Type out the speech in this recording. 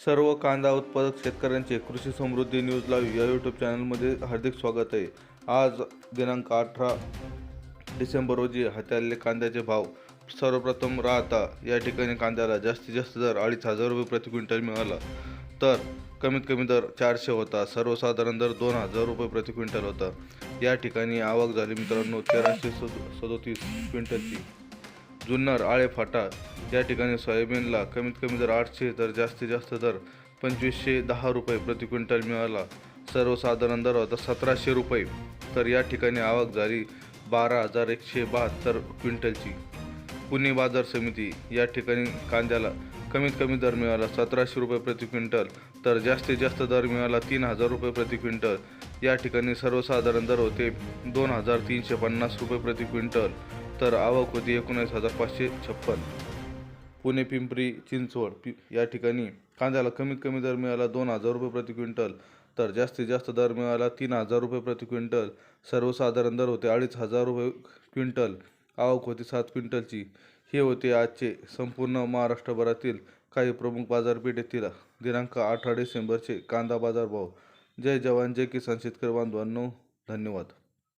सर्व कांदा उत्पादक शेतकऱ्यांचे कृषी समृद्धी न्यूज लाईव्ह या यूट्यूब चॅनलमध्ये हार्दिक स्वागत आहे. आज दिनांक अठरा डिसेंबर रोजी हाताळले कांद्याचे भाव सर्वप्रथम राहता. या ठिकाणी कांद्याला जास्तीत जास्त दर अडीच हजार रुपये प्रति क्विंटल मिळाला. तर कमीत कमी दर चारशे होता. सर्वसाधारण दर दोन हजार रुपये प्रति क्विंटल होता. या ठिकाणी आवक झाली मित्रांनो तेराशे सद सदोतीस क्विंटलची. जुन्नर आळे फाटा या ठिकाणी सोयाबीनला कमीत कमी दर आठशे तर जास्तीत जास्त दर पंचवीसशे दहा रुपये प्रति क्विंटल मिळाला. सर्वसाधारण दर होता सतराशे रुपये. तर या ठिकाणी आवक झाली बारा हजार एकशे बहात्तर क्विंटलची. पुणे बाजार समिती या ठिकाणी कांद्याला कमीत कमी दर मिळाला सतराशे रुपये प्रति क्विंटल तर जास्तीत जास्त दर मिळाला तीन हजार रुपये प्रति क्विंटल. या ठिकाणी सर्वसाधारण दर होते दोन हजार तीनशे पन्नास रुपये प्रति क्विंटल. तर आवक होती एकोणीस हजार पाचशे छप्पन. पुणे पिंपरी चिंचवड पि या ठिकाणी कांद्याला कमीत कमी दर मिळाला दोन हजार रुपये प्रति क्विंटल तर जास्तीत जास्त दर मिळाला तीन हजार रुपये प्रति क्विंटल. सर्वसाधारण दर होते अडीच हजार रुपये क्विंटल आवक होती सात क्विंटलची. हे होते आजचे संपूर्ण महाराष्ट्रभरातील काही प्रमुख बाजारपेठेतील दिनांक अठरा डिसेंबरचे कांदा बाजारभाव. जय जवान जय किसान शेतकरी बांधवांनो धन्यवाद.